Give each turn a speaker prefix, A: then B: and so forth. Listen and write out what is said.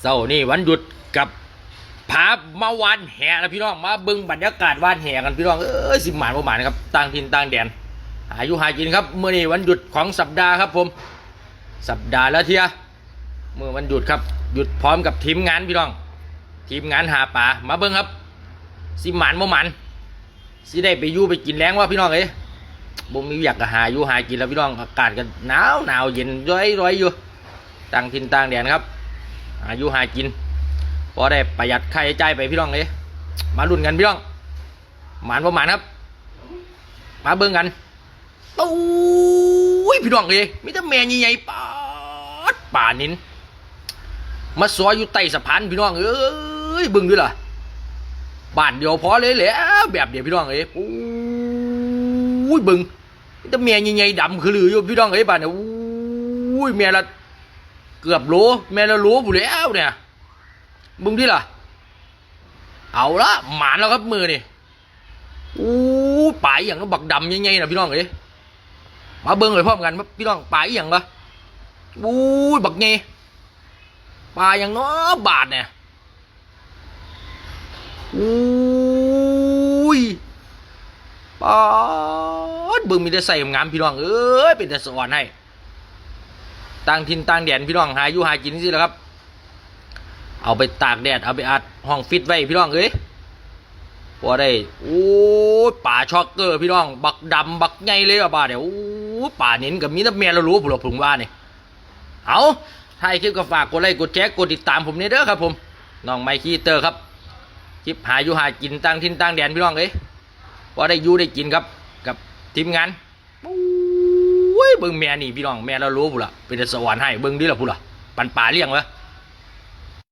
A: เสาร์นี่วันหยุดกับพามาวันแห่นะพี่น้องมาเบิ่งบรรยากาศวันแห่กันพี่น้องเอ้ยสิหมานประมาณนะครับต่างถิ่นต่างแดนหาอยู่หากินครับเมื่อนี้วันหยุดของสัปดาห์ครับผม สัปดาห์ละเทียเมื่อวันหยุดครับหยุดพร้อมกับทีมงานพี่น้อง ทีมงานหาปลามาเบิ่งครับ สิหมานบ่หมันสิได้ไปยู่ไปกินแรงว่าพี่น้องเอ้ยบ่มีอยากจะหาอยู่หากินแล้วพี่น้องอากาศก็หนาวหนาวเย็นร้อยร้อยอยู่ต่างถิ่นต่างแดนครับ อายุหากินพอได้ประหยัดค่าใช้จ่ายไปพี่น้องเลยมาลุ้นกันพี่น้องหมานประมาณครับ มาเบิ่งกันตู้ยพี่น้องเลยมีแต่แม่ใหญ่ๆปาดป่านินมาซอยอยู่ใต้สะพานพี่น้องเอ้ยเบิ่งด้วยล่ะบ้านเดียวพอเลยแหละแบบเดียวพี่น้องเอ้ยโอ้ยเบิ่งมีแต่แม่ใหญ่ๆดำคือลืออยู่พี่น้องเอ้ยบ้านเนี่ยโอ้ยแม่ละ เกือบโลแม่ละโลบุแล้วเนี่ยมึงที่ล่ะ เอาละหมานแล้วครับมือนี่อู้ปลายอย่างก็บักดำใหญ่ๆนะพี่น้องเอ้ยมาเบิ้งเลยพร้อมกันว่าพี่น้องปลายอย่างละอู้บักใหญ่ปลาอย่างนาะบาทเนี่ยอู้ยปาดเบิ้งมีแต่ใส่งามพี่น้องเอ้ยเป็นแต่สวรรค์ให้ ต่างถิ่นต่างแดนพี่น้องหาอยู่หากินสิแหละครับ เอาไปตากแดดเอาไปอัดห้องฟิตไว้พี่น้องเอ้ยพอได้โอ้ป่าช็อกเกอร์พี่น้อง บักดำบักใหญ่เลยว่ะบ้าเดี๋ยวโอ้ป่าเน้นกับมีแต่แม่เรารู้ผมหรอกผมว่าเนี่ยเอาถ้าคลิปก็ฝากกดไลค์กดแชร์กดติดตามผมนี่เด้อครับผมน้องไมค์คีเตอร์ครับคลิปหาอยู่หากินต่างถิ่นต่างแดนพี่น้องเอ้ยพอได้อยู่ได้กินครับกับทีมงาน เบิ่งแม่นี่พี่น้องแม่เรารู้พุ่นละเป็นแต่สวรรค์ให้เบิ่งดิล่ะพุ่นละปันป่าเลี้ยงวะ